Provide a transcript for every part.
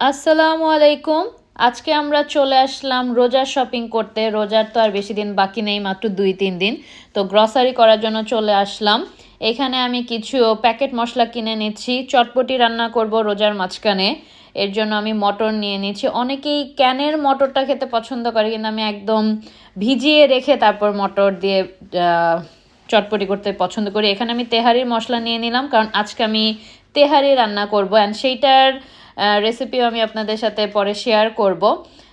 আসসালামু আলাইকুম। আজকে আমরা চলে আসলাম রোজার শপিং করতে। রোজার তো আর বেশি দিন বাকি নেই, মাত্র দুই, তিন দিন। তো গ্রসারি করার জন্য চলে আসলাম। এখানে আমি কিছু প্যাকেট মশলা কিনে নিচ্ছি। চটপটি রান্না করব রোজার মাঝখানে। এর জন্য আমি মটর নিয়ে নিচ্ছি। অনেকেই ক্যানের মটরটা খেতে পছন্দ করে, কিন্তু আমি একদম ভিজিয়ে রেখে তারপর মটর দিয়ে চটপটি করতে পছন্দ করি। এখানে আমি তেহারির মশলা নিয়ে নিলাম, কারণ আজকে আমি তেহারি রান্না করব। অ্যান্ড সেইটার রেসিপিও আমি আপনাদের সাথে পরে শেয়ার করব।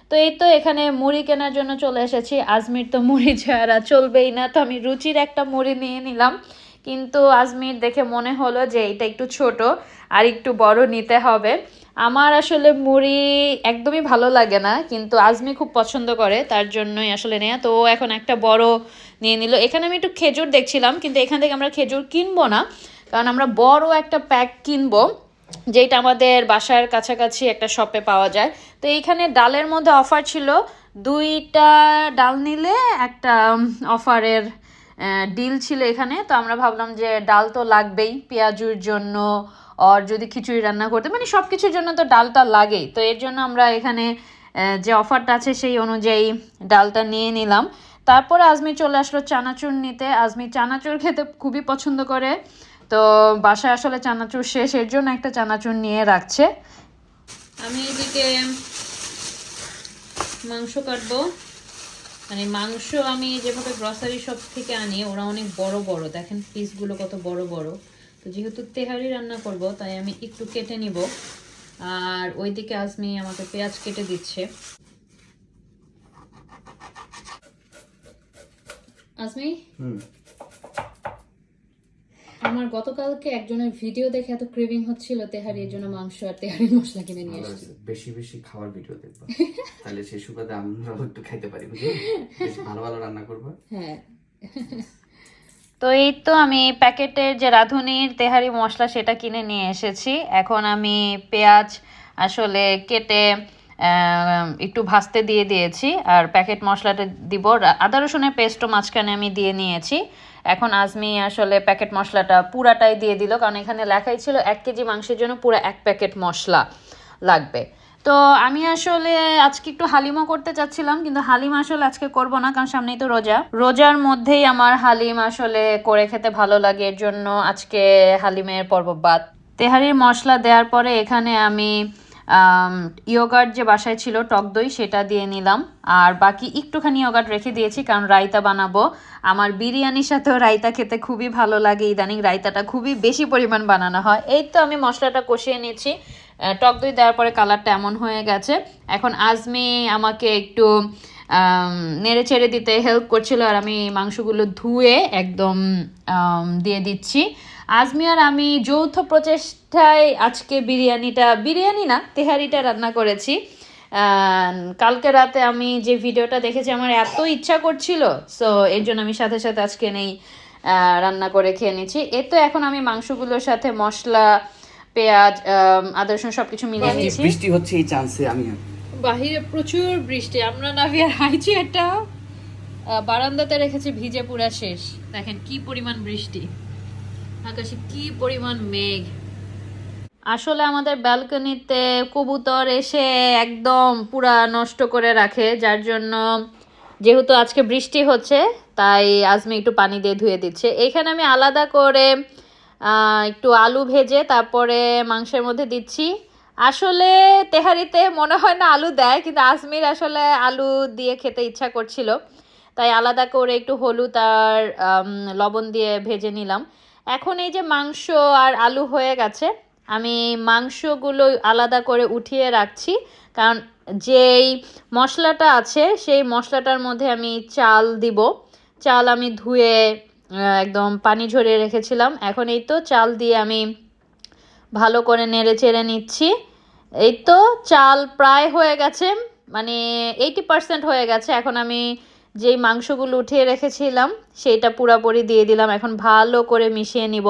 তো এই তো এখানে মুড়ি কেনার জন্য চলে এসেছি। আজমির তো মুড়ি ছাড়া চলবেই না, তো আমি রুচির একটা মুড়ি নিয়ে নিলাম। কিন্তু আজমির দেখে মনে হলো যে এটা একটু ছোট আর একটু বড় নিতে হবে। আমার আসলে মুড়ি একদমই ভালো লাগে না, কিন্তু আজমি খুব পছন্দ করে, তার জন্যই আসলে নেয়া। তো এখন একটা বড় নিয়ে নিল। এখানে আমি একটু খেজুর দেখছিলাম, কিন্তু এখান থেকে আমরা খেজুর কিনবো না, কারণ আমরা বড় একটা প্যাক কিনবো। যেটা আমাদের বাসার কাছাকাছি একটা শপে পাওয়া যায়। তো এইখানে ডালের মধ্যে অফার ছিল, দুইটা ডাল নিলে একটা অফারের ডিল ছিল এখানে। তো আমরা ভাবলাম যে ডাল তো লাগবেই পেঁয়াজুর জন্য আর যদি খিচুড়ি রান্না করতে মানে সব কিছুর জন্য তো ডালটা লাগেই। তো এর জন্য আমরা এখানে যে অফারটা আছে সেই অনুযায়ী ডালটা নিয়ে নিলাম। তারপরে আজমি চলে আসলো চানাচুর নিতে। আজমি চানাচুর খেতে খুবই পছন্দ করে। তো বাসায় আসলে চানাচুর শেষ এর জন্য একটা চানাচুর নিয়ে রাখছে। আমি এদিকে মাংস কাটবো। মানে মাংস আমি যেভাবে গ্রসারি শপ থেকে আনি ওরা অনেক বড় বড়। দেখেন পিসগুলো কত বড় বড়। তো যেহেতু তেহারি রান্না করব তাই আমি একটু কেটে নিব। আর ওইদিকে আজমি আমাকে পেঁয়াজ কেটে দিচ্ছে। আজমি? হুম। আমার গতকালকে একজনের ভিডিও দেখে এত ক্রেভিং হচ্ছিল তেহারি এর জন্য মাংস আর তেহারির মশলা কিনে নিয়ে এসেছি বেশি বেশি খাওয়ার ভিডিও দেখব। তাহলে সেই সুবাদে আমরাও একটু খাইতে পারি বুঝলি? বেশ ভালো ভালো রান্না করব। হ্যাঁ। তো এই তো আমি প্যাকেটের যে রাঁধুনির তেহারি মশলা সেটা কিনে নিয়ে এসেছি। এখন আমি পেঁয়াজ আসলে কেটে একটু ভাজতে দিয়ে দিয়েছি আর প্যাকেট মশলাটা দিব। আদা রসুনের পেস্টও মাঝখানে আমি দিয়ে নিয়েছি। এখন আজমি আসলে প্যাকেট মশলাটা পুরাটাই দিয়ে দিল, কারণ এখানে লেখাই ছিল এক কেজি মাংসের জন্য পুরো এক প্যাকেট মশলা লাগবে। তো আমি আসলে আজকে একটু হালিমও করতে চাচ্ছিলাম, কিন্তু হালিম আসলে আজকে করব না, কারণ সামনেই তো রোজা। রোজার মধ্যেই আমার হালিম আসলে করে খেতে ভালো লাগে, এর জন্য আজকে হালিমের পর্ব বাদ। তেহারির মশলা দেওয়ার পরে এখানে আমি ইয়োগার্ট যে বাসায় ছিল টক দই, সেটা দিয়ে নিলাম। আর বাকি একটুখানি ইয়োগার্ট রেখে দিয়েছি, কারণ রায়তা বানাবো। আমার বিরিয়ানির সাথেও রায়তা খেতে খুবই ভালো লাগে ইদানিং, রায়তাটা খুবই বেশি পরিমাণ বানানো হয়। এই তো আমি মশলাটা কষিয়ে নিচ্ছি টক দই দেওয়ার পরে কালারটা এমন হয়ে গেছে। এখন আজমি আমাকে একটু নেড়ে চেড়ে দিতে হেল্প করছিল, আর আমি মাংসগুলো ধুয়ে একদম দিয়ে দিচ্ছি। আজমি আর আমি যৌথ প্রচেষ্টায় আজকে বিরিয়ানিটা বিরিয়ানি না তেহারিটা রান্না করেছি। আহ, কালকে রাতে আমি যে ভিডিওটা দেখেছি আমার এত ইচ্ছা করছিল সো এর জন্য আমি সাথে সাথে আজকে নেই আহ, রান্না করে খেয়ে নিচ্ছি। এ তো এখন আমি মাংসগুলোর সাথে মশলা পেঁয়াজ আদা রসুন সব কিছু মিলিয়ে নিয়েছি বৃষ্টি হচ্ছে এই চান্সে আমি বাহিরে প্রচুর বৃষ্টি আমরা না নাভিয়ার হাই চেয়ারটা বারান্দাতে রেখেছি ভিজে পুরা শেষ। দেখেন কি পরিমাণ বৃষ্টি। আকাশে কি পরিমাণ মেঘ? আসলে আমাদের ব্যালকনিতে কবুতর এসে একদম পুরা নষ্ট করে রাখে, যার জন্য যেহেতু আজকে বৃষ্টি হচ্ছে, তাই আজমি একটু পানি দিয়ে ধুয়ে দিচ্ছে। এখানে আমি আলাদা করে একটু আলু ভেজে তারপরে মাংসের মধ্যে দিচ্ছি। আসলে তেহারিতে মনে হয় না আলু দেয়, কিন্তু আজমির আসলে আলু দিয়ে খেতে ইচ্ছা করছিল। তাই আলাদা করে একটু হলুদ আর লবণ দিয়ে ভেজে নিলাম। এখন এই যে মাংস আর আলু হয়ে গেছে, আমি মাংসগুলো আলাদা করে উঠিয়ে রাখছি। কারণ যেই মশলাটা আছে, সেই মশলাটার মধ্যে আমি চাল দিব। চাল আমি ধুয়ে একদম পানি ঝরিয়ে রেখেছিলাম। এখন এই তো চাল দিয়ে আমি ভালো করে নেড়ে চেড়ে নিচ্ছি। এই তো চাল প্রায় হয়ে গেছে মানে এইটি পার্সেন্ট হয়ে গেছে। এখন আমি যেই মাংসগুলো উঠিয়ে রেখেছিলাম, সেইটা পুরাপুরি দিয়ে দিলাম। এখন ভালো করে মিশিয়ে নিব।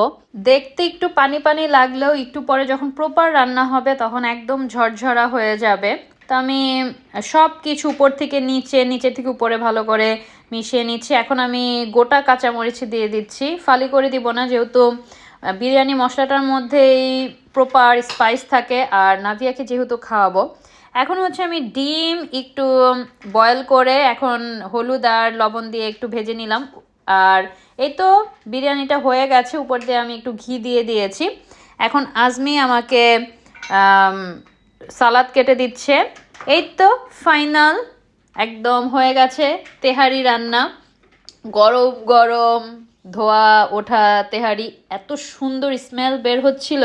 দেখতে একটু পানি পানি লাগলেও একটু পরে যখন প্রপার রান্না হবে, তখন একদম ঝরঝরা হয়ে যাবে। তো আমি সব কিছু উপর থেকে নিচে নিচে থেকে উপরে ভালো করে মিশিয়ে নিচ্ছি। এখন আমি গোটা কাঁচামরিচ দিয়ে দিচ্ছি। ফালি করে দিব না, যেহেতু বিরিয়ানি মশলাটার মধ্যেই প্রপার স্পাইস থাকে। আর নাভিয়াকে যেহেতু খাওয়াবো এখন হচ্ছে আমি ডিম একটু বয়েল করে এখন হলুদ আর লবণ দিয়ে একটু ভেজে নিলাম। আর এই তো বিরিয়ানিটা হয়ে গেছে, উপর দিয়ে আমি একটু ঘি দিয়ে দিয়েছি। এখন আজমি আমাকে সালাদ কেটে দিচ্ছে। এই তো ফাইনাল, একদম হয়ে গেছে তেহারি রান্না। গরম গরম ধোয়া ওঠা তেহারি, এত সুন্দর স্মেল বের হচ্ছিল।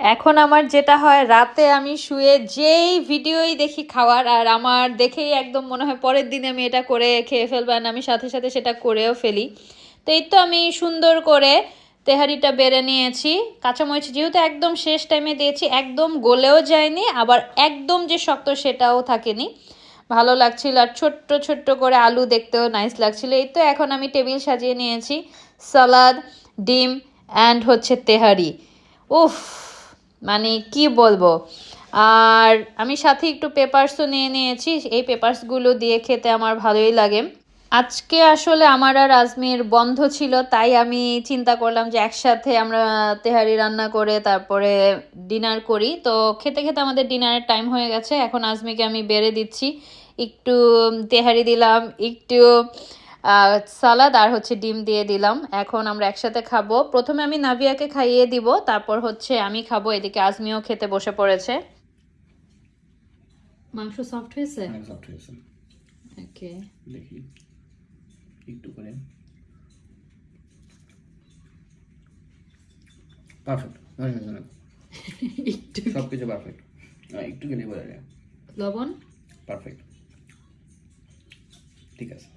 এখন আমার যেটা হয়, রাতে আমি শুয়ে যেই ভিডিওই দেখি খাওয়ার, আর আমার দেখেই একদম মনে হয় পরের দিনে আমি এটা করে খেয়ে ফেলব and আমি সাথে সাথে সেটা করেও ফেলি। তো এই তো আমি সুন্দর করে তেহারিটা বেড়ে নিয়েছি। কাঁচামরিচ যেহেতু একদম শেষ টাইমে দিয়েছি, একদম গলেও যায়নি, আবার একদম যে শক্ত সেটাও থাকেনি। ভালো লাগছিল, আর ছোট্ট ছোট্ট করে আলু দেখতেও নাইস লাগছিল। এই তো এখন আমি টেবিল সাজিয়ে নিয়েছি, সালাদ, ডিম অ্যান্ড হচ্ছে তেহারি। উফ! মানে কি বলব? আর আমি সাথে একটু পেপারসও নিয়ে নিয়েছি, এই পেপারসগুলো দিয়ে খেতে আমার ভালোই লাগে। আজকে আসলে আমার আর আজমির বন্ধ ছিল, তাই আমি চিন্তা করলাম যে একসাথে আমরা তেহারি রান্না করে তারপরে ডিনার করি। তো খেতে খেতে আমাদের ডিনারের টাইম হয়ে গেছে, এখন আজমিকে আমি বেড়ে দিচ্ছি। একটু তেহারি দিলাম, একটু সালাদ আর হচ্ছে ডিম দিয়ে দিলাম। এখন আমরা একসাথে খাব। প্রথমে আমি নাভিয়াকে খাইয়ে দিব তারপর হচ্ছে আমি খাব এদিকে আজমিও খেতে বসে পড়েছে। মাংস সফট হয়েছে? সফট হয়েছে। ওকে দেখি একটু করে। পারফেক্ট একটু সব কিছু পারফেক্ট একটু গেলে বোঝা যায়। লবণ? পারফেক্ট ঠিক আছে।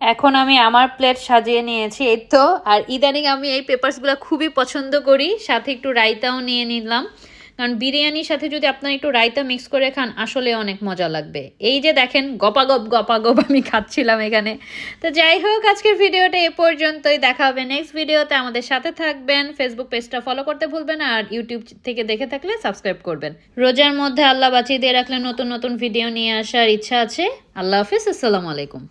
এখন আমি আমার প্লেট সাজিয়ে নিয়েছি। এই তো, আর ইদানিং আমি এই পেপারসগুলো খুবই পছন্দ করি। সাথে একটু রায়তাও নিয়ে নিলাম। কারণ বিরিয়ানির সাথে যদি আপনার একটু রায়তা মিক্স করে খান, আসলে অনেক মজা লাগবে। এই যে দেখেন, গপাগপ গপাগপ আমি খাচ্ছিলাম এখানে। তো যাই হোক, আজকের ভিডিওটা এ পর্যন্তই। দেখা হবে নেক্সট ভিডিওতে। আমাদের সাথে থাকবেন। ফেসবুক পেজটা ফলো করতে ভুলবেন আর ইউটিউব থেকে দেখে থাকলে সাবস্ক্রাইব করবেন। রোজার মধ্যে আল্লাহ বাঁচিয়ে দিয়ে রাখলে নতুন নতুন ভিডিও নিয়ে আসার ইচ্ছা আছে। আল্লাহ হাফিজ। আসসালামু আলাইকুম।